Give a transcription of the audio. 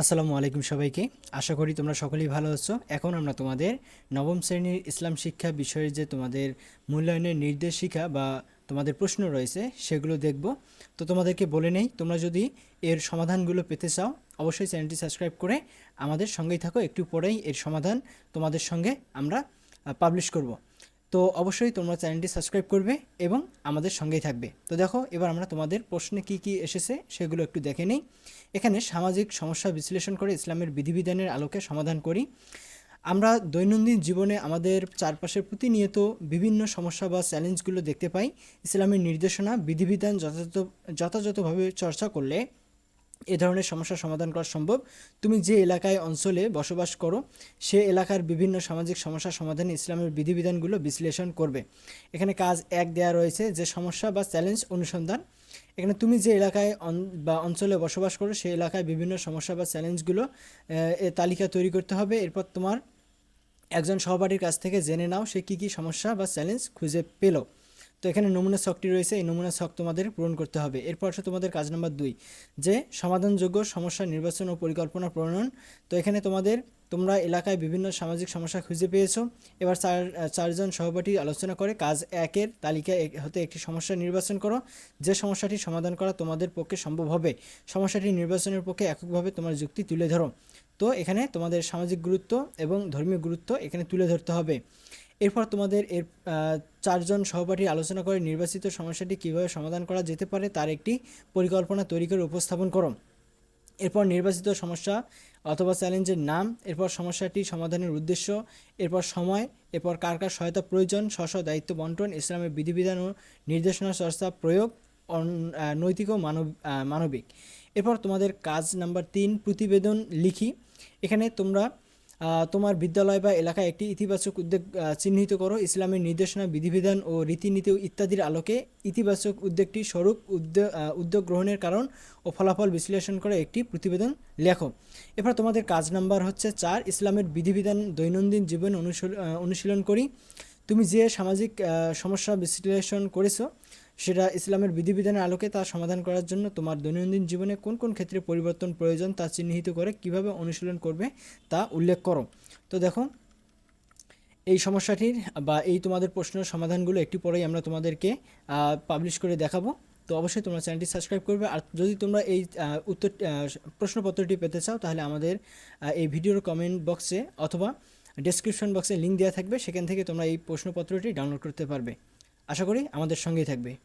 আসসালামু আলাইকুম সবাইকে। আশা করি তোমরা সকলেই ভালো আছো। এখন আমরা তোমাদের নবম শ্রেণির ইসলাম শিক্ষা বিষয়ের যে তোমাদের মূল্যায়নের নির্দেশিকা বা তোমাদের প্রশ্ন রয়েছে, সেগুলো দেখব। তো তোমাদেরকে বলে নেই, তোমরা যদি এর সমাধানগুলো পেতে চাও, অবশ্যই চ্যানেলটি সাবস্ক্রাইব করে আমাদের সঙ্গেই থাকো। একটু পরেই এর সমাধান তোমাদের সঙ্গে আমরা পাবলিশ করব। তো অবশ্যই তোমরা চ্যানেলটি সাবস্ক্রাইব করবে এবং আমাদের সঙ্গেই থাকবে। তো দেখো, এবার আমরা তোমাদের প্রশ্নে কি কি এসেছে সেগুলো একটু দেখে নিই। এখানে সামাজিক সমস্যা বিশ্লেষণ করে ইসলামের বিধিবিধানের আলোকে সমাধান করি। আমরা দৈনন্দিন জীবনে আমাদের চারপাশে প্রতিনিয়ত বিভিন্ন সমস্যা বা চ্যালেঞ্জগুলো দেখতে পাই। ইসলামের নির্দেশনা, বিধিবিধান যথাযথ যথাযথভাবে চর্চা করলে এ ধরনের সমস্যার সমাধান করা সম্ভব। তুমি যে এলাকায় অঞ্চলে বসবাস করো, সে এলাকার বিভিন্ন সামাজিক সমস্যার সমাধানে ইসলামের বিধিবিধানগুলো বিশ্লেষণ করবে। এখানে কাজ এক দেয়া রয়েছে যে সমস্যা বা চ্যালেঞ্জ অনুসন্ধান। এখানে তুমি যে এলাকায় বা অঞ্চলে বসবাস করো সেই এলাকায় বিভিন্ন সমস্যা বা চ্যালেঞ্জগুলো এ তালিকা তৈরি করতে হবে। এরপর তোমার একজন সহপাঠীর কাছ থেকে জেনে নাও সে কী কী সমস্যা বা চ্যালেঞ্জ খুঁজে পেল। তো এখানে নমুনা ছকটি রয়েছে, এই নমুনা ছক তোমাদের পূরণ করতে হবে। এরপর আছে তোমাদের কাজ নাম্বার দুই, যে সমাধানযোগ্য সমস্যা নির্বাচন ও পরিকল্পনা প্রণয়ন। তো এখানে তোমাদের, তোমরা এলাকায় বিভিন্ন সামাজিক সমস্যা খুঁজে পেয়েছ। এবার চার চারজন সহপাঠী আলোচনা করে কাজ একের তালিকা হতে একটি সমস্যা নির্বাচন করো। যে সমস্যাটি সমাধান করা তোমাদের পক্ষে সম্ভব হবে, সমস্যাটি নির্বাচনের পক্ষে এককভাবে তোমার যুক্তি তুলে ধরো। তো এখানে তোমাদের সামাজিক গুরুত্ব এবং ধর্মীয় গুরুত্ব এখানে তুলে ধরতে হবে। এরপর তোমাদের এর চারজন সহপাঠী আলোচনা করে নির্বাচিত সমস্যাটি কীভাবে সমাধান করা যেতে পারে তার একটি পরিকল্পনা তৈরি করে উপস্থাপন করো। এরপর নির্বাচিত সমস্যা অথবা চ্যালেঞ্জের নাম, এরপর সমস্যাটি সমাধানের উদ্দেশ্য, এরপর সময়, এরপর কার কার সহায়তা প্রয়োজন, স্ব দায়িত্ব বন্টন, ইসলামের বিধিবিধান ও নির্দেশনা চর্চা প্রয়োগ নৈতিক ও মানব মানবিক। এরপর তোমাদের কাজ নাম্বার তিন, প্রতিবেদন লিখি। এখানে তোমরা তোমার বিদ্যালয় বা এলাকায় একটি ইতিবাচক উদ্যোগ চিহ্নিত করো। ইসলামের নির্দেশনা, বিধিবিধান ও রীতিনীতি ইত্যাদির আলোকে ইতিবাচক উদ্যোগটি স্বরূপ উদ্যোগ উদ্যোগ গ্রহণের কারণ ও ফলাফল বিশ্লেষণ করে একটি প্রতিবেদন লেখো। এরপর তোমাদের কাজ নাম্বার হচ্ছে চার, ইসলামের বিধিবিধান দৈনন্দিন জীবন অনুশীল- অনুশীলন করি। তুমি যে সামাজিক সমস্যা বিশ্লেষণ করেছ সেটা ইসলামের বিধিবিধানের আলোকে তা সমাধান করার জন্য তোমার দৈনন্দিন জীবনে কোন কোন ক্ষেত্রে পরিবর্তন প্রয়োজন তা চিহ্নিত করে কীভাবে অনুশীলন করবে তা উল্লেখ করো। তো দেখো, এই সমস্যাটির বা এই তোমাদের প্রশ্নের সমাধানগুলো একটু পরেই আমরা তোমাদেরকে পাবলিশ করে দেখাবো। তো অবশ্যই তোমরা চ্যানেলটি সাবস্ক্রাইব করবে। আর যদি তোমরা এই উত্তর প্রশ্নপত্রটি পেতে চাও, তাহলে আমাদের এই ভিডিওর কমেন্ট বক্সে অথবা ডেসক্রিপশন বক্সে লিঙ্ক দেওয়া থাকবে। সেখান থেকে তোমরা এই প্রশ্নপত্রটি ডাউনলোড করতে পারবে। আশা করি আমাদের সঙ্গেই থাকবে।